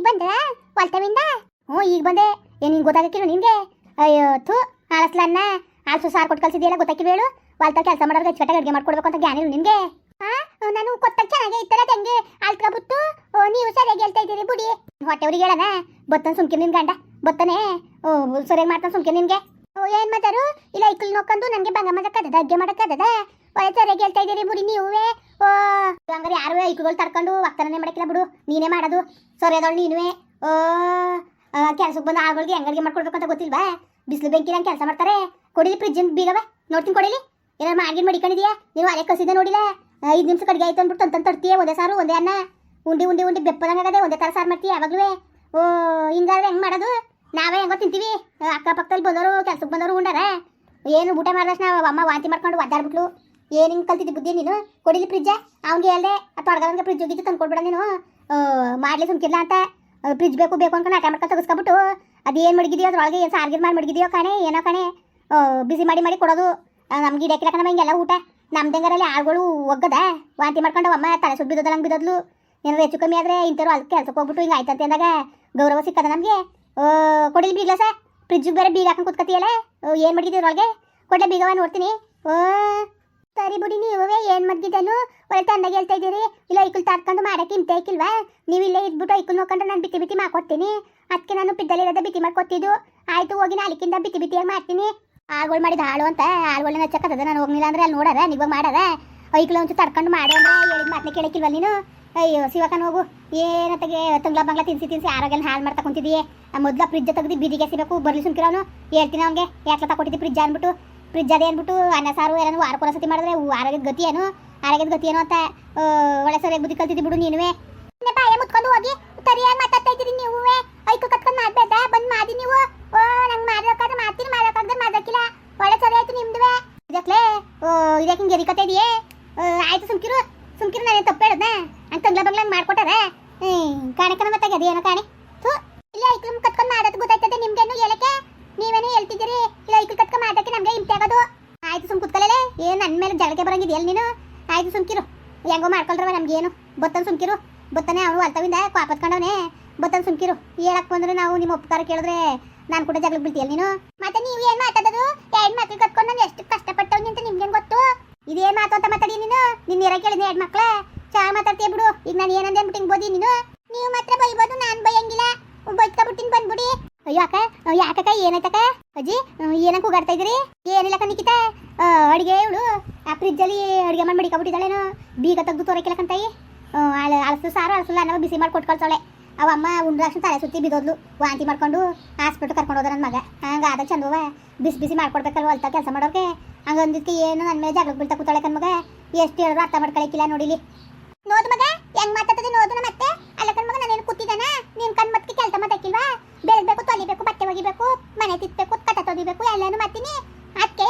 ಈಗ ಬಂದೆ? ಹೊಲ್ತವಿಂದ? ಹ್ಞೂ, ಈಗ ಬಂದೆ. ಏನು ನಿಂಗೆ ಗೊತ್ತಾಗಕ್ಕಿಲ್ಲ ನಿನಗೆ ಅಯ್ಯೋ, ಥೂ ಆಳಸ್ಲನ್ನ ಆಳ್ಸು ಸಾರು ಕೊಟ್ಟು ಎಲ್ಲ ಗೊತ್ತಾಕಿ ಹೇಳು ಹೊಲ್ತ ಕೆಲಸ ಮಾಡೋದು ಹೆಚ್ಚು ಅಡುಗೆ ಮಾಡ್ಕೊಡ್ಬೇಕು ಅಂತ ಜ್ಞಾನ ನಿನಗೆ ಹಾಂ ನಾನು ಕೊತ್ತಾಗ ಚೆನ್ನಾಗಿ ಇತ್ತಲ್ಲ ತಂಗಿ? ಓ, ನೀವು ಸರಿಯಾಗಿ ಹೇಳ್ತಾ ಇದ್ದೀರಿ, ಬುಡಿ. ಹೊಟ್ಟೆವ್ರಿಗೆ ಹೇಳಣ ಬತ್ತನ್ ಸುಮ್ಕೆ ನಿನ್ ಗಂಡ. ಬತ್ತನೆ? ಓ ಸರಿಯಾಗಿ ಮಾಡ್ತಾನೆ ಸುಮ್ಕೆ ನಿನಗೆ. ಓ, ಏನು ಮಾತಾರು ಇಲ್ಲ ಐಕಲ್ ನೋಕಂದು ನನಗೆ ಬಂಗ ಮಾಡೋಕ್ಕದ ಅಡುಗೆ ಮಾಡಕ್ಕದ ಒಳ್ಳೆ ಗೆಲ್ತಾ ಇದ್ದೀರಿ ಬುಡಿ ನೀವೇ? ಓ ಹಂಗಾರೆ ಯಾರು ಐಕುಗಳು ತಡ್ಕೊಂಡು ಒಕ್ಕನೇ ಮಾಡಕ್ಕಿಲ್ಲ ಬಿಡು. ನೀನೇ ಮಾಡೋದು. ಅದೊಳ ನೀನುವೆ. ಓ ಕೆಲ್ಸಕ್ಕೆ ಬಂದು ಆಳುಗಳಿಗೆ ಹೆಂಗಡಿಗೆ ಮಾಡ್ಕೊಡ್ಬೇಕು ಅಂತ ಗೊತ್ತಿಲ್ವಾ? ಬಿಸಿಲು ಬೆಂಕಿ ನಂಗೆ ಕೆಲಸ ಮಾಡ್ತಾರೆ. ಕೊಡಿಲಿ ಫ್ರಿಜ್ಜಿನ ಬೀಗವ. ನೋಡ್ತೀನಿ ಕೊಡಿಲಿ. ಏನಾರು ಮಾಡಿ ಮಡಿಕೊಂಡಿದ್ಯಾ? ನೀವು ಅಲೆ ಕಸಿದೆ ನೋಡಿಲ್ಲ? ಐದು ನಿಮಿಷ ಕಡಿಗೆ ಆಯ್ತು ಅಂದ್ಬಿಟ್ಟು ತಂತ ತರ್ತೀಯ ಒಂದೇ ಸಾರು, ಒಂದೇ ಅನ್ನ? ಉಂಡಿ ಉಂಡಿ ಉಂಡಿ ಬೆಪ್ಪದಂಗಾಗದೆ ಒಂದೇ ಥರ ಸಾರು ಮಾಡ್ತೀಯ ಯಾವಾಗಲೂ? ಓ, ಹಿಂಗಾದ್ರೆ ಹೆಂಗೆ ಮಾಡೋದು? ನಾವೇ ಹೆಂಗೋ ತಿಂತೀವಿ. ಅಕ್ಕಪಕ್ಕದಲ್ಲಿ ಬಂದವರು, ಕೆಲ್ಸಕ್ಕೆ ಬಂದವರು ಉಂಡಾರ. ಏನು ಊಟ ಮಾಡಿದಷ್ಟು ನಾವು ಅಮ್ಮ ವಾಂತಿ ಮಾಡ್ಕೊಂಡು ಒದ್ದಾಡ್ಬಿಟ್ಲು. ಏನು ಹಿಂಗೆ ಕಲ್ತಿದ್ದಿ ಬುದ್ಧಿ ನೀನು? ಕೊಡಿಲಿ ಫ್ರಿಜ್ಜ ಅವ್ನಿಗೆ ಹೇಳ್ದೆ ಆ ತೊಡಗವನಿಗೆ ಫ್ರಿಜ್ ಹೋಗಿದ್ದು ತಂದು ಕೊಡ್ಬೇಡ ನೀನು. ಮಾಡ್ಲಿ ಸುಮ್ಕಿಲ್ಲ ಅಂತ. ಫ್ರಿಜ್ ಬೇಕು ಬೇಕು ಅನ್ಕೊಂಡು ಆಟ ಮಾಡ್ಕೊಂಡು ತೆಗೆಸ್ಕೊಬಿಟ್ಟು, ಅದೇನು ಮಡಗಿದೆಯೋ, ಅದ್ರೊಳಗೆ ಏನು ಸಾರ್ಗಿರ್ ಮಾಡಿ ಮಡಗಿದೆಯೋ ಕಣೆ, ಏನೋ ಕಣೆ. ಬಿಸಿ ಮಾಡಿ ಮಾಡಿ ಕೊಡೋದು. ನಮ್ಗೆ ಇಡಕ್ಕಿಲ್ಲ ಕಣಮ್ಮ ಹಿಂಗೆಲ್ಲ ಊಟ. ನಮ್ದಂಗಾರಲ್ಲಿ ಆಳುಗಳು ಒಗ್ಗದ. ವಾಂತಿ ಮಾಡ್ಕೊಂಡು ಅಮ್ಮ, ತಲೆ ಸುಟ್ಟು ಬಿದ್ದೋದಲ್ಲ ಹಂಗೆ ಬಿದ್ದೋದ್ಲು. ಏನಾದ್ರು ಹೆಚ್ಚು ಕಮ್ಮಿ ಆದರೆ ಇಂಥವ್ರು ಅಲ್ಲಿ ಕೆಲಸಕ್ಕೆ ಹೋಗ್ಬಿಟ್ಟು ಹಿಂಗೆ ಆಯ್ತಂತೆ ಅಂದಾಗ ಗೌರವ ಸಿಕ್ಕದ ನಮಗೆ. ಕೊಡಿಲಿ ಬೀಗ್ಲ ಸರ್? ಫ್ರಿಜ್ಜಿಗೆ ಬೇರೆ ಬೀಗ ಹಾಕೊಂಡು ಕೂತ್ಕತಿಯಲ್ಲ ಏನು ಮಡಗಿದ್ದೀರ ಒಳಗೆ ಕೊಡ್ಲೆ ಬೀಗವ ನೋಡ್ತೀನಿ. ಓ ಸರಿ ಬಿಡಿ ನೀವೇ, ಏನು ಮಗ್ಗಿದನು ಒಳ್ಳೆ ತಂದಾಗ ಹೇಳ್ತಾ ಇದ್ದೀರಿ. ಇಲ್ಲ ಐಕುಲ್ ತಾಡ್ಕೊಂಡು ಮಾಡಕ್ಕೆ ಹಿಂತೆ ಐಕಿಲ್ವಾ ನೀವು ಇಲ್ಲೇ ಇದ್ಬಿಟ್ಟು ಐಕುಲ್ ನೋಡ್ಕೊಂಡು ನಾನು ಬಿತ್ತಿ ಬಿತ್ತಿ ಮಾಡ್ಕೊಡ್ತೀನಿ. ಅದಕ್ಕೆ ನಾನು ಪಿದ್ದಲ್ಲಿರೋದ ಬಿತ್ತಿ ಮಾಡ್ಕೊತಿದ್ದು ಆಯ್ತು, ಹೋಗಿ ನಾಲ್ಕಿಂದ ಬಿತ್ತಿ ಬಿತ್ತಿಯಾಗಿ ಮಾಡ್ತೀನಿ. ಆಳ್ಗಳು ಮಾಡಿದ ಹಾಳು ಅಂತ ಆಳ್ಗಳನ್ನ ಚಕ್ಕದ ನಾನು ಹೋಗ್ಲಿಲ್ಲ ಅಂದ್ರೆ ಅಲ್ಲಿ ನೋಡಾರ ನೀವಾಗ ಮಾಡೋದ? ಐಕ್ಲ ಒಂಚು ತಡ್ಕೊಂಡು ಮಾಡಿ ಅಂದ್ರೆ ಹೇಳಿದ ಮಾತನ್ನ ಕೇಳಕ್ಕಿಲ್ವ ನೀನು? ಅಯ್ಯೋ, ಶಿವಕನ್ ಹೋಗು. ಏನತ್ತಾಗೆ ತಂಗ್ಲ ಬಂಗ್ಲ ತಿನ್ಸಿ ತಿನ್ಸಿ ಆರೋಗ್ಯ ಹಾಳು ಮಾಡ್ತಾ ಕುಂತಿದೀಯ? ಮೊದಲ ಫ್ರಿಜ್ ತೆಗೆದು ಬೀದಿಗೆ ಸಿಬೇಕು ಬರ್ಲಿ ಸುಮ್ಕಿರೋನು ಹೇಳ್ತೀನಿ ಅವ್ನಿಗೆ, ಯಾಕೆ ತಗೊಟ್ಟಿದ್ದಿ ಫ್ರಿಜ್ ಅಂದ್ಬಿಟ್ಟು. ಫ್ರಿಜ್ ಅದೇ ಅಂದ್ಬಿಟ್ಟು ಅನ್ನ, ಸಾರು ಎಲ್ಲ ವಾರ ಸತಿ ಮಾಡಿದ್ರೆ ಆರೋಗ್ಯದ ಗತಿ ಏನು? ಆರೋಗ್ಯದ ಗತಿ ಏನು ಅಂತ ಒಳ್ಳೆ ಸರಿಯಾಗಿ ಬುದ್ಧಿ ಕಲ್ತಿದ್ದಿ ಬಿಡು ನೀನುವೆ. ಬಾಯ ಮುತ್ಕೊಂಡು ಹೋಗಿ ಸರಿಯಾಗಿ ಮಾತಾಡ್ತಾ ಇದ್ದೀರಿ ನೀವುವೆ. ಐಕು ಕತ್ಕೊಂಡು ಮಾಡ್ಬೇಡ ಬಂದ್ ಮಾಡಿ ನೀವು. ಓ, ನಂಗೆ ಮಾಡ್ಬೇಕಾದ್ರೆ ಮಾಡ್ತೀನಿ ಮಾಡೋಕ್ಕಾಗದೆ ಮಾಡೋಕ್ಕಿಲ್ಲ ಒಳ್ಳೆ ಸರಿ ಆಯ್ತು ನಿಮ್ದುವೆ. ಇದಕ್ಲೇ ಓ ಇದಕ್ಕೆ ಹಿಂಗೆ ಎರಿಕತ್ತೆ ಇದೆಯೇ? ಆಯ್ತು ಸುಮ್ಕಿರು. ಸುಮ್ಕಿರು ನಾನು ತಪ್ಪು ಹೇಳ್ದೆ ಅಂತ ತಂಗ್ಲ ಬಂಗ್ಲ ಮಾಡ್ಕೊಟ್ಟಾರೆ? ಹ್ಮ್ ಕಾಣಕನ ಮತ್ತೆ ಅದೇನೋ ಕಾಣೆ. ಥೂ, ಇಲ್ಲ ಐಕ್ಳು ಕತ್ಕೊಂಡು ಮಾಡೋದು ಗೊತ್ತಾಯ್ತದೆ ನಿಮ್ಗೇನು ಹೇಳಕ್ಕೆ? ನೀವೇನು ಹೇಳ್ತಿದ್ದೀರಿ? ಇಲ್ಲ ಐಕ್ಳು ಕತ್ಕೊಂಡು ಮಾಡೋಕ್ಕೆ ನಮಗೆ ಹಿಂಸೆ ಆಗೋದು. ಆಯ್ತು ಸುಮ್ ಕುತ್ಕೊಳ್ಳಲೆ. ಏನು ನನ್ನ ಮೇಲೆ ಜಗಳಕ್ಕೆ ಬರಂಗಿದೆಯಲ್ಲ ನೀನು? ಆಯ್ತು, ಸುಮ್ಕಿರು. ಹೆಂಗೋ ಮಾಡ್ಕೊಳ್ರವ ನಮ್ಗೇನು. ಬತ್ತನ್ ಸುಮ್ಕಿರು. ಬತ್ತನೆ ಅವನು ಅಲ್ತವಿಂದ ಕಾಪತ್ಕೊಂಡವನೇ ಬತ್ತನ್ ಸುಮ್ಕಿರು. ಹೇಳಕ್ ಬಂದ್ರೆ ನಾವು ನಿಮ್ಮ ಉಪಕಾರ ಕೇಳಿದ್ರೆ ನಾನು ಕೂಡ ಜಗಳಕ್ಕೆ ಬೀಳ್ತೀಯಲ್ಲ ನೀನು? ಮತ್ತೆ ನೀವು ಏನ್ ಮಾತಾಡೋದು? ಎರಡು ಮಕ್ಳು ಕತ್ಕೊಂಡು ನಾನು ಎಷ್ಟು ಕಷ್ಟಪಟ್ಟವ್ನಿ ಅಂತ ನಿಮ್ಗೇನು ಗೊತ್ತು? ಇದೇನು ಮಾತು ಅಂತ ಮಾತಾಡಿ ನೀನು? ನಿನ್ನ ಇರ ಕೇಳಿದ್ನಿ ಎರಡು ಮಕ್ಳ? ಚಾ ಮಾತಾಡ್ತೀಯ ಬಿಡು. ಈಗ ನಾನು ಏನಂದೆ ಅಂದ್ಬಿಟ್ಟು ಬೋದಿ ನೀನು? ನೀವು ಮಾತ್ರ ಬೈಬೋದು, ನಾನು ಬೈಯಂಗಿಲ್ಲ. ಬೈತ್ಕೊಬಿಟ್ಟಿನ ಬಂದ್ಬಿಡಿ. ಅಯ್ಯೋ ಅಕ್ಕ? ಯಾಕಕ್ಕ ಏನಾಯ್ತಕ್ಕ ಅಜ್ಜಿ ಏನಕ್ಕೆ ಕೂಗಾಡ್ತಾ ಇದ್ರಿ ಏನಿಲ್ಲ ನಿಕಿತ ಅಡಿಗೆ ಇವಳು. ಆ ಫ್ರಿಜ್ಜಲ್ಲಿ ಅಡುಗೆ ಮಾಡಿ ಮಡಿಕೊಬಿಟ್ಟಿದ್ದಾಳೇನೋ. ಬೀಗ ತೆಗೆದು ತೋರಕ್ಕಿಲ್ಲಕ್ಕಂತಾಯಿ ಅಳಸು ಸಾರು ಅಳಸಲ್ಲ ಅನ್ನೋ ಬಿಸಿ ಮಾಡಿ ಕೊಟ್ಕೊಳ್ತಾಳೆ. ಅವಮ್ಮ ಅವ ಅಮ್ಮ ತಲೆ ಸುತ್ತಿ ಬಿದೋದ್ಲು ವಾಂತಿ ಮಾಡ್ಕೊಂಡು ಹಾಸ್ಪಿಟ್ಲ್ ಕರ್ಕೊಂಡು ಹೋದ ನನ್ನ ಮಗ. ಹಂಗ ಆದ ಚಂದವ. ಬಿಸಿ ಬಿಸಿ ಮಾಡ್ಕೊಡ್ಬೇಕಲ್ವ ಅಲ್ತ ಕೆಲಸ ಮಾಡೋಕೆ ಹಂಗ ಅಂದಿದ್ದಕ್ಕೆ ಏನು ನನ್ನ ಮೇಲೆ ಜಾಗಕ್ಕೆ ಬೀಳ್ತಾ ಕೂತಾಳೆ ಕನ್ ಮಗ. ಎಷ್ಟು ಹೇಳಿದ್ರು ಅರ್ಥ ಮಾಡ್ಕೊಳಕ್ಕಿಲ್ಲ ನೋಡಿಲಿ. ನೋದು ಮಗ, ಹೆಂಗ್ ಮಾತಾಡ್ತದೆ ನೋದು ನಮ್ಮ ಅತ್ತೆ ಅಲ್ಲ ಕಣ್ ಮಗ ನಾನೇನು ಕೂತಿದ್ದಾನ ನಿನ್ ಕಣ್ ಮತ್ತಿ ಕೆಲಸ ಮಾತಾಕಿಲ್ವಾ ಬೆಳಗ್ಬೇಕು ತೊಲಿಬೇಕು ಬಟ್ಟೆ ಒಗಿಬೇಕು ಮನೆ ತಿತ್ತಬೇಕು ಕಟ ತೊದಿಬೇಕು ಎಲ್ಲಾನು ಮಾಡ್ತೀನಿ ಅದಕ್ಕೆ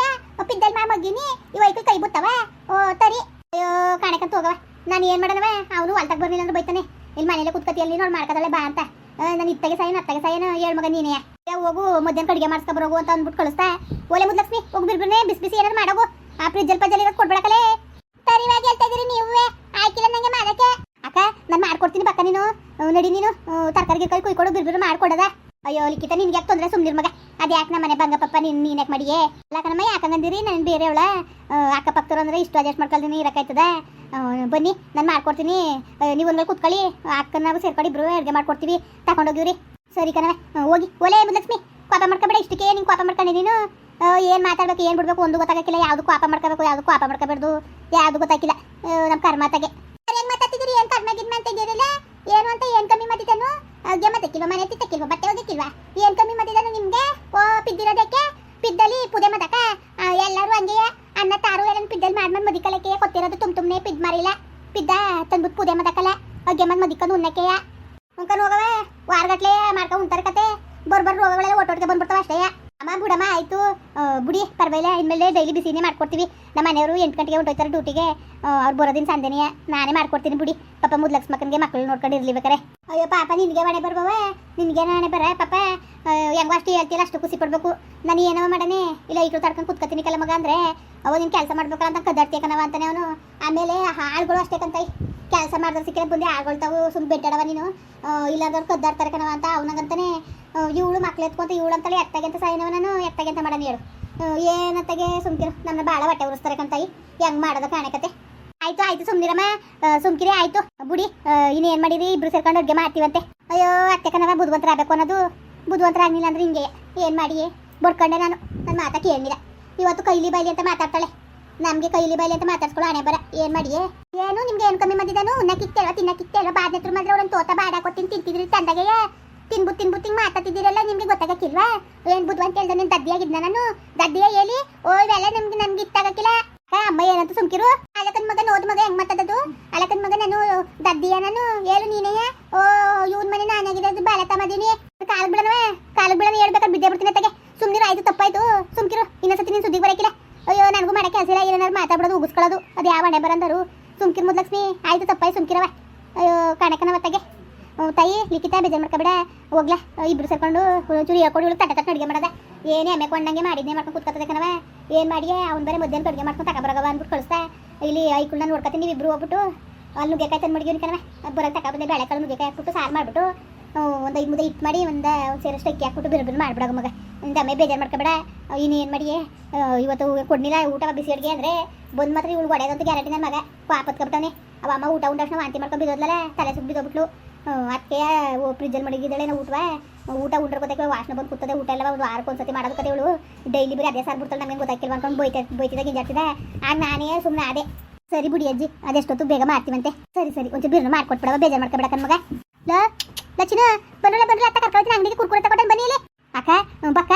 ಪಿದ್ದಲ್ ಮಾಡಿ ಮಗ್ಗಿನಿ ಇವೈಕು ಕೈ ಬಿತ್ತವ ಓ ತರಿ ಅಯ್ಯೋ ಕಾಣಕಂತ ಹೋಗವ ನಾನು ಏನ್ ಮಾಡನವ ಅವನು ಹೊಲ್ತಾಗ ಬರ್ಲಿಲ್ಲ ಅಂದ್ರೆ ಬೈತಾನೆ ಇಲ್ಲಿ ಮನೇಲೆ ಕುತ್ಕತಿಯಲ್ಲಿ ನೋಡಿ ಮಾಡ್ಕದಳೆ ಬಾ ಅಂತ. ನಾನು ಇತ್ತಗೆ ಸಾಯನ, ಅತ್ತಗೆ ಸಾಯನ ಹೇಳ್ ಮಗ ನೀನೇ. ಹೋಗು, ಮಧ್ಯಾಹ್ನ ಕಡಿಗೆ ಮಾಡಿಸ್ಕೊ ಬರೋಗು ಅಂತ ಅಂದ್ಬಿಟ್ಟು ಕಳಿಸ್ತಾ. ಓಲೆ ಮುದ್ಲಕ್ಷ್ಮಿ ಹೋಗಿ ಬಿರ್ಬಿರ್ನೆ ಬಿಸಿ ಬಿಸಿ ಏನಾದ್ರು ಮಾಡೋಗು ಆ ಫ್ರಿಜ್ಜಲ್ ಪಜ್ಜಲ್ ಇರೋದು ಕೊಡ್ಬೇಕಲೇ ಸರಿವಾಗಿ ಹೇಳ್ತಾ ಇದೀರಿ ನೀವೇ. ಆಯ್ಕಿಲ್ಲ ನಂಗೆ ಮಾಡಕ್ಕೆ. ಅಕ್ಕ, ನಾನು ಮಾಡ್ಕೊಡ್ತೀನಿ ಪಕ್ಕ ನೀನು. ನಡಿ ನೀನು. ತರಕಾರಿ ಕೈ ಕುಯ್ಕೊಡು ಬಿರ್ಬಿರು ಮಾಡ್ಕೊಡದ. ಅಯ್ಯೋ ಲಿಖಿತ ನಿನ್ಗೆ ಯಾಕೆ ತೊಂದರೆ? ಸುಮ್ನಿರ್ ಮಗ. ಅದು ಯಾಕೆ ನಮ್ಮ ಮನೆ ಬಂಗಪ್ಪ ನೀನು ನೀನು ಯಾಕೆ ಮಾಡಿಯೇ? ಅಲ್ಲ ಕಣಮ್ಮ ಯಾಕಂಗಂದಿರಿ ನಾನು ಬೇರೆ ಅವಳ ಅಕ್ಕಪಕ್ಕರು ಅಂದ್ರೆ ಇಷ್ಟು ಅಡ್ಜಸ್ಟ್ ಮಾಡ್ಕೊಳ್ತೀನಿ ಇರಕ್ಕಾಯ್ತದ ಬನ್ನಿ, ನಾನು ಮಾಡ್ಕೊಡ್ತೀನಿ. ನೀವು ಒಂದ್ರಲ್ಲಿ ಕುತ್ಕೊಳ್ಳಿ. ಅಕ್ಕನ ಸೇರ್ಕೊಂಡು ಇಬ್ರು ಅಡುಗೆ ಮಾಡ್ಕೊಡ್ತೀವಿ. ತಗೊಂಡೋಗಿವ್ರಿ. ಸರಿ ಕಣವೆ ಹೋಗಿ. ಒಲೆ ಲಕ್ಷ್ಮಿ. ಕೋಪ ಮಾಡ್ಕೊಬೇಡ, ಇಷ್ಟಕ್ಕೆ ನಿಂಗೆ ಕೋಪ ಮಾಡ್ಕೊಂಡಿ ನೀನು. ಏನು ಮಾತಾಡ್ಬೇಕು, ಏನು ಬಿಡ್ಬೇಕು ಒಂದು ಗೊತ್ತಾಗಕ್ಕಿಲ್ಲ. ಯಾವುದು ಕೋಪ ಮಾಡ್ಕೋಬೇಕು, ಯಾವುದು ಕೋಪ ಮಾಡ್ಕೋಬಾರ್ದು ಯಾವುದು ಗೊತ್ತಾಗಿಲ್ಲ ನಮ್ಮ ಕರ್ಮಾತಗೆ ಏನು ಮಾತಾಡ್ತಿದ್ದೀರಿ? ಏನು ಕರ್ಮ ಗಿರ್ಮ ಅಂತ ಏನು ಅಂತ ಏನು ಕಮ್ಮಿ ಮಾಡಿದ್ದಾನು ಮತ್ತೆ ಮತ್ತಕ್ಕಿಲ್ವ ಮನೆ ತಿಕ್ಕಿಲ್ವ? ಬಟ್ಟೆ ಏನು ಕಮ್ಮಿ ಮಾಡಿದಾನು ನಿಮಗೆ? ಓ, ಪಿದ್ದಿರೋದಕ್ಕೆ? ಪಿದ್ದಲ್ಲಿ ಪುದೆ ಮದಕ ಎಲ್ಲರೂ ಹಂಗೆ ಅನ್ನ ತಾರು ಎಲ್ಲ ಪಿದ್ದಲ್ಲಿ ಮಾಡ್ಮನ್ ಮದಿಕಲಕ್ಕೆ ತುಮ್ ತುಮ್ನೆ ಪಿದ್ ಮಾರಿಲ್ಲ ಪಿದ್ದ ತಂದ್ಬಿಟ್ಟು ಪುದೆ ಮದಕಲ್ಲ ಅಗ್ಗೆ ಮನ್ ಮದಿಕೊಂಡು ಉಣ್ಣಕ್ಕೆಯ ಉಂಕನ್ ಹೋಗವೆ. ವಾರಗಟ್ಲೆ ಮಾಡ್ಕೊ ಉಂತಾರ ಕತೆ. ಬರ್ಬರ್ ರೋಗಗಳೆಲ್ಲ ಒಟ್ಟೊಟ್ಟಿಗೆ ಬಂದ್ಬಿಡ್ತಾವ ಅಷ್ಟೇ. ಅಮ್ಮ ಬುಡಮ್ಮ, ಆಯ್ತು. ಬುಡಿ, ಪರವಾಗಿಲ್ಲ. ಇನ್ಮೇಲೆ ಡೈಲಿ ಬಿಸಿನೇ ಮಾಡ್ಕೊಡ್ತೀವಿ. ನಮ್ಮ ಮನೆಯವರು ಎಂಟು ಗಂಟೆಗೆ ಹೊಂಟೋಯ್ತಾರೆ ಡ್ಯೂಟಿಗೆ ಅವ್ರು ಬರೋದಿನ ಸಂಜೆನೇ ನಾನೇ ಮಾಡ್ಕೊಡ್ತೀನಿ ಬಿಡಿ. ಪಾಪ ಮುದ್ಲಕ್ಷ್ಮಕ್ಕನಿಗೆ ಮಕ್ಕಳು ನೋಡ್ಕೊಂಡು ಇರ್ಲಿಬೇಕಾರೆ. ಅಯ್ಯೋ, ಪಾಪ, ನಿನಗೆ ಮನೆ ಬರ್ಬವ ನಿನಗೆ ನಾನೇ ಬರ, ಪಾಪ. ಹೆಂಗೋ ಅಷ್ಟು ಹೇಳ್ತಿಲ್ಲ ಅಷ್ಟು ಖುಷಿ ಪಡ್ಬೇಕು. ನಾನು ಏನೋ ಮಾಡನೆ? ಇಲ್ಲ ಈಗಲೂ ತಡ್ಕೊಂಡು ಕುತ್ಕೋತೀನಿ ಕಲ ಮಗ ಅಂದ್ರೆ. ಅವ ನೀನು ಕೆಲಸ ಮಾಡ್ಬೇಕಲ್ಲ ಅಂತ ಕದ್ದಾಡ್ತೀಯ ಕಣವ ಅಂತಾನೆ ಅವನು. ಆಮೇಲೆ ಹಾಳುಗಳು ಅಷ್ಟೇ ಕೆಲಸ ಮಾಡಿದ್ರೆ ಸಿಕ್ಕರೆ ಬಂದು ಆಗೊಳ್ತಾವು ಸುಮ್ ಬೆಟ್ಟಡವ ನೀನು. ಇಲ್ಲಾಂದ್ರೆ ಕದ್ದಾಡ್ತಾರೆ ಕಣವ ಅಂತ ಅವನಾಗಂತಾನೆ ಇವಳು ಮಕ್ಳು ಎತ್ಕೊಂತ ಇವಳು ಅಂತಲೇ ಎತ್ತಗೆಂತ ಸಾಯಿನವ ನಾನು, ಎತ್ತಗೆಂತ ಮಾಡೋಣ ಹೇಳು. ಏನತ್ತಾಗೆ ಸುಮ್ಕಿರು, ನನ್ನ ಭಾಳ ಹೊಟ್ಟೆ ಉರಿಸ್ತಾರೆ ಕಂತಾಯಿ ಹೆಂಗ್ ಮಾಡೋದ ಕಾಣಕತ್ತೆ ಆಯ್ತು ಆಯ್ತು ಸುಮ್ನಿರಮ್ಮ. ಸುಮ್ಕಿರಿ, ಆಯ್ತು. ಬುಡಿ ಇನ್ನೇನ್ ಮಾಡಿರಿ? ಇಬ್ರು ಸೇರ್ಕೊಂಡು ಅಡುಗೆ ಮಾಡ್ತೀವಂತೆ. ಅಯ್ಯೋ, ಅತ್ತೆ ಕಣವ ಬುಧವಂತರ ಆಗ್ಬೇಕು ಅನ್ನೋದು. ಬುಧವಂತರ ಆಗ್ಲಿಲ್ಲ ಅಂದ್ರೆ ಹಿಂಗೆ. ಏನ್ ಮಾಡಿ ಬಡ್ಕೊಂಡೆ ನಾನು. ನನ್ನ ಮಾತಾ ಕೇಳಿಲ್ಲ ಇವತ್ತು ಕೈಲಿ ಬೈಲಿ ಅಂತ ಮಾತಾಡ್ತಾಳೆ. ನಮ್ಗೆ ಕೈಲಿ ಬೈಲಿ ಅಂತ ಮಾತಾಡ್ಸ್ಕೊಳ್ಳೋ ಹಣೆ ಬರ ಏನ್ ಮಾಡಿಯೇ? ಏನು, ನಿಮ್ಗೆ ಏನ್ ಕಮ್ಮಿ ಬಂದಿದ್ದಾನು ಉಣ್ಣಕ್ಕಿತ್ತೇಳೋ ತಿನ್ನಕ್ಕಿತ್ತೇಳೋ ಬಾದ್ನತ್ರ ಮಾತ್ರ ಅವ್ರನ್ನ ತೋತ ಬಾಡ ಕೊಟ್ಟಿನ ತಿಂತಿದ್ರಿ ತಂದಾಗೆ ತಿನ್ಬು ತಿನ್ಬು ತಿಂಗ್ ಮಾತಾಡ್ತಿದ್ದೀರಲ್ಲ, ನಿಮ್ಗೆ ಗೊತ್ತಾಗಕ್ಕಿಲ್ವಾ? ಏನ್ ಬುದ್ಧ ಅಂತ ಹೇಳ್ದೆ, ನಾನು ದದ್ದಿಯಾಗಿದ್ದ ನಾನು? ದದ್ದಿಯ ಹೇಳಿ? ಓ ಇವೆಲ್ಲ ನಮ್ಗೆ ನಮ್ಗೆ ಇತ್ತಾಗಕ್ಕಿಲ್ಲ. ಅಮ್ಮ ಏನಂತ ಸುಮ್ಕಿರು. ಅಲಕನ್ ಮಗ ಓದ್ ಮಗ ಹೆಂಗ್ ಮಾತಾಡೋದು? ಅಲಕನ್ ಮಗ ನಾನು ದದ್ದಿಯ ನಾನು? ಹೇಳು ನೀನೇ ಓ, ಇವನ್ ಮನೆ ನಾನಾಗಿದ್ದು ಬಾಲಕ ಮದೀನಿ. ಕಾಲ್ ಬಿಡನವ ಕಾಲ್ ಬಿಡನ ಹೇಳ್ಬೇಕಾದ್ರೆ ಬಿದ್ದೆ ಬಿಡ್ತೀನಿ ತಗೆ ಸುಮ್ನಿರು, ಆಯ್ತು, ತಪ್ಪಾಯ್ತು. ಸುಮ್ಕಿರು, ಇನ್ನೊಂದ್ಸತಿ ನೀನ್ ಸುದ್ದಿ ಬರಕಿಲ್ಲ. ಅಯ್ಯೋ, ನನಗೂ ಮಾಡಕ್ಕೆ ಕೆಲಸ ಏನಾರು ಮಾತಾಡೋದು ಉಗಿಸ್ಕೊಳ್ಳೋದು. ಅದು ಯಾವ ಹಣೆ ಬರಂದರು? ಸುಮ್ಕಿರ್ ಮುದ್ಲಕ್ಷ್ಮಿ. ಆಯ್ತು ತಪ್ಪಾಯ್ ಸುಮ್ಕಿರವ ಅಯ್ಯೋ ಕಾಣಕನವ ಮತ್ತಾಗೆ. ತಾಯಿ, ಲಿಖಿತ ಬೇಜಾರು ಮಾಡ್ಕೊಬೇಡ ಹೋಗ್ಲಾ. ಇಬ್ರು ಸೇರ್ಕೊಂಡು ಚೂರು ಹೇಳ್ಕೊಂಡು ಇವಳು ತಟ್ಟ ತಟ್ಟ ಅಡುಗೆ ಮಾಡದ. ಏನೇ ಎಮ್ಮೆ ಕೊಂಡಂಗೆ ಮಾಡಿದ್ನೇ ಮಾಡ್ಕೊಂಡು ಕೂತ್ಕೊತದೆ ಕಣವ ಏನು ಮಾಡಿಯೇ? ಅವ್ನು ಬೇರೆ ಮಧ್ಯಾಹ್ನ ಅಡುಗೆ ಮಾಡ್ಕೊಂಡು ತಗೊಬರಗವ ಅಂದ್ಬಿಟ್ಟು ಕಳಿಸ್ತಾ ಇಲ್ಲಿ ಐಕುಳ್ನ ನೋಡ್ಕೊತೀನಿ ನೀವು ಇಬ್ರು ಹೋಗ್ಬಿಟ್ಟು. ಅಲ್ಲಿ ನುಗ್ಗೆಕಾಯಿ ತಂದು ಮಡಗಿವ್ನಿ ಕಣವ ಬರೋದು ತಗೊಬಂದೆ ಬೇಳೆಕಾಳು ನುಗ್ಗೆಕಾಯಿ ಹಾಕ್ಬಿಟ್ಟು ಸಾರು ಮಾಡಿಬಿಟ್ಟು. ಒಂದು ಐದು ಮುದ್ದೆ ಇಟ್ಟು ಮಾಡಿ ಒಂದು ಸೇರಷ್ಟು ಅಕ್ಕಿ ಹಾಕ್ಬಿಟ್ಟು ಬಿರು ಬಿರು ಮಾಡ್ಬಿಡಗ ಮಗ. ಒಂದು ಅಮ್ಮೆ ಬೇಜಾರು ಮಾಡ್ಕೊಬೇಡ. ಇನ್ನೇನು ಮಾಡಿಯೇ? ಇವತ್ತು ಕೊಡ್ನಿಲ್ಲ, ಊಟ ಬಿಸಿ ಅಡುಗೆ ಅಂದರೆ ಬಂದು ಮಾತ್ರ ಇವಳು ಹೊಡೆಯೋದಂತ ಗ್ಯಾರಂಟಿ ನನ್ನ ಮಗ. ಪಾಪತ್ಕೊಬಿಟ್ಟವನೆ ಅವ ಅಮ್ಮ ಊಟ ಉಂಡ ವಾಂತಿ ಮಾಡ್ಕೊಂಡು ಬಿದ್ದೋದ್ಲಲ್ಲ ತಲೆ ಸುಬ್ಬಿ ಬಿದ್ದೋಗ್ಬಿಟ್ಲು. ಅದಕ್ಕೆ ಫ್ರಿಜ್ಜಲ್ಲಿ ಮಡಗಿದ್ದಾಳೆ ನಾವು ಊಟವಾ. ಊಟ ಉಂಡ್ರ ಗೊತ್ತಾಗ ವಾಸನೆ ಬಂದು ಕೂತದೆ, ಊಟ ಎಲ್ಲ ಒಂದು ವಾರಕ್ಕೆ ಒಂದ್ಸತಿ ಮಾಡೋದು ಕತೆ ಇವಳು. ಡೈಲಿ ಬರೀ ಅದೇ ಸಾರ್ ಬಿಡ್ತಾಳೆ ನಮಗೆ ಗೊತ್ತಾಗಿಲ್ಲ ಅನ್ಕೊಂಡು ಬೈತಾ, ಬೈತಿದ್ದ, ಗಿಂಜಾಡ್ತಿದ್ದ. ಆಗ ನಾನೇ ಸುಮ್ಮನೆ ಅದೇ ಸರಿ ಬಿಡಿ ಅಜ್ಜಿ, ಅದೆಷ್ಟೊತ್ತು ಬೇಗ ಮಾಡ್ತೀವಂತೆ. ಸರಿ ಸರಿ, ಒಂಚೂರು ಬಿರ್ನು ಮಾಡ್ಕೊಟ್ಬಿಡವ ಬೇಜಾರು ಮಾಡ್ಕೊಬೇಡ ಮಗ. ಲ ಲಕ್ಷ್ಮಣ ಬರೋಲ್ಲ ಬರೋಲ್ಲ ಅತ್ತ ಕರ್ಕೊಳ್ತೀನಿ, ಅಂಗಡಿಗೆ ಕುರ್ಕುರೆ ತಗೊಂಡು ಬನ್ನಿ ಇಲ್ಲಿ. ಅಕ್ಕ ಬಕ್ಕ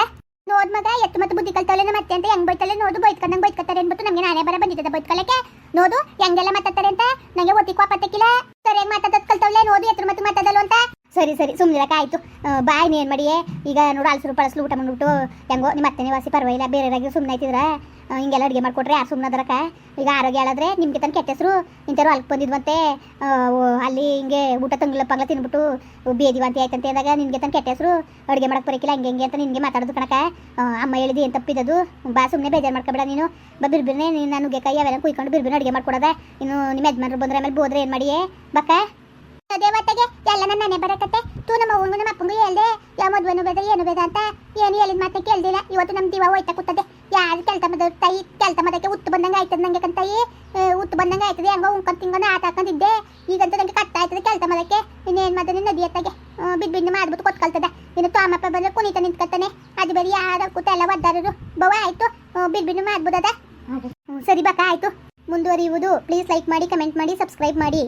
ನೋಡ್ ಮಗ, ಎತ್ತು ಮತ್ತು ಬುದ್ಧಿ ಕಲ್ತವಳೆ ಮತ್ತೆ ಅಂತ ಹೆಂಗ್ ಬೈತಲೆ ನೋಡು, ಬೈತ್ಕೊಂಡಂಗ್ ಬೈತ್ಕೊತಾರೆ ಅನ್ಬಿಟ್ಟು ನಮಗೆ ನಾನೇ ಬರ ಬಂದಿದ್ದೆ ಬೈತ್ಕೊಳ್ಳಕ್ಕೆ ನೋಡು, ಹೆಂಗೆಲ್ಲ ಮಾತಾಡ್ತಾರೆ ಅಂತ? ನಂಗೆ ಒತ್ತಿ ಸರಿ ಹೆಂಗ್ ಮಾತಾಡೋದು ಕಲ್ತವಳೆ, ನೋಡು ಎತ್ರ ಮತ್ತು ಮಾತಾಡಲ್ಲ ಅಂತ. ಸರಿ ಸರಿ ಸುಮ್ಮನಿರಕ ಆಯ್ತು. ಬಾಯ್ ಏನು ಮಾಡಿಯೇ? ಈಗ ನೋಡು ಅಲ್ಸರು ಪಳಸಲು ಊಟ ಮಾಡ್ಬಿಟ್ಟು, ಹೆಂಗೋ ನಿಮ್ಮ ಅತ್ತೆ ನಿವಾಸಿ ಪರವಾಗಿಲ್ಲ ಬೇರೆ ಸುಮ್ಮನೆ ಆಯ್ತಿದ್ರ ಹಿಂಗೆಲ್ಲ ಅಡುಗೆ ಮಾಡಿಕೊಟ್ರೆ ಯಾರು ಸುಮ್ಮನೆ ಅದರಕ ಈಗ ಆರೋಗ್ಯ ಹೇಳಿದ್ರೆ ನಿಮಗೆ ತನಕ ಕೆಟ್ಟ ಹೆಸರು ಇಂಥವ್ರು ಅಲ್ಕ್ ಬಂದಿದ್ವಂತೆ ಅಲ್ಲಿ ಹಿಂಗೆ ಊಟ ತಂಗ್ಲ ಪಂಗ್ಲ ತಿನ್ಬಿಟ್ಟು ಬೇದಿವಂತೆ ಆಯ್ತಂತೆ ಅಂದಾಗ ನಿಮಗೆ ತನಕ ಕೆಟ್ಟ ಹೆಸರು ಅಡುಗೆ ಮಾಡಕ್ಕೆ ಬರಕಿಲ್ಲ, ಹಂಗೆ ಹಿಂಗೆ ಅಂತ ನಿನಗೆ ಮಾತಾಡೋದು ಕಣಕ ಅಮ್ಮ ಹೇಳಿದ್ದು ಏನು ತಪ್ಪಿದ್ದು ಬಾ ಸುಮ್ಮನೆ ಬೇಜಾರು ಮಾಡ್ಕೊಬೇಡ ನೀನು. ಬಾ, ಬಿರ್ಬಿರ್ನೆ, ನೀನು ನಾನು ನುಗ್ಗೆಕಾಯಿ ಅವೆಲ್ಲ ಕುಯ್ಕೊಂಡು ಬಿರ್ಬಿರ್ನ ಅಡುಗೆ ಮಾಡ್ಕೊಡೋದೆ. ಇನ್ನು ನಿಮ್ಮ ಯಜಮಾನರು ಬಂದ್ರೆ ಆಮೇಲೆ ಬೋದ್ರೆ ಏನು ಮಾಡಿಯೇ? ಬಕ್ಕ? ದೇವತೆಗೆ ಎಲ್ಲ ನನ್ನ ಮನೆ ಬರಕತ್ತೆ. ತೂ ನಮ್ಮ ಅವ್ನು ನಮ್ಮ ಅಪ್ಪಂಗೂ ಹೇಳ್ದೆ ಯಾವ ಮದ್ವೆನು ಬೇಡ ಏನು ಬೇಡ ಅಂತ. ಏನು ಹೇಳಿದ ಮಾತೇ ಕೇಳ್ದಿಲ್ಲ. ಇವತ್ತು ನಮ್ಮ ದಿವ ಹೋಯ್ತಾ ಕೂತದೆ. ಯಾರು ಕೆಲಸ ಮದ ತಾಯಿ ಮಾಡಕ್ಕೆ ಮದಕ್ಕೆ ಉತ್ತು ಬಂದಂಗೆ ಆಯ್ತದ ನಂಗೆ ಕಂತಾಯಿ ಉತ್ತು ಬಂದಂಗೆ ಆಯ್ತದೆ ಹಂಗ ಉಂಕೊಂಡು ತಿಂಗೊಂಡು ಆಟ ಹಾಕೊಂಡಿದ್ದೆ ಈಗಂತೂ ನಂಗೆ ಕಟ್ಟ ಆಯ್ತದೆ ಕೆಲಸ ಮದಕ್ಕೆ ಇನ್ನೇನು ಮಾಡಿದ್ರೆ ನದಿ ಎತ್ತಾಗೆ ಬಿದ್ದು ಬಿದ್ದು ಮಾಡ್ಬಿಟ್ಟು ಕೊತ್ಕೊಳ್ತದೆ. ಇನ್ನು ತಾಮಪ್ಪ ಬಂದ್ರೆ ಕುಣಿತ ನಿಂತ್ಕೊತಾನೆ ಅದು ಬೇರೆ ಯಾರು ಕೂತ ಎಲ್ಲ ಒದ್ದಾರರು. ಬವ ಆಯ್ತು. ಬಿದ್ದು ಬಿದ್ದು ಮಾಡ್ಬೋದದ? ಸರಿ ಬಕ್ಕ ಆಯ್ತು. ಮುಂದುವರಿಯುವುದು. ಪ್ಲೀಸ್ ಲೈಕ್ ಮಾಡಿ ಕಮೆಂಟ್ ಮಾಡಿ ಸಬ್ಸ್ಕ್ರೈಬ್ ಮಾಡಿ.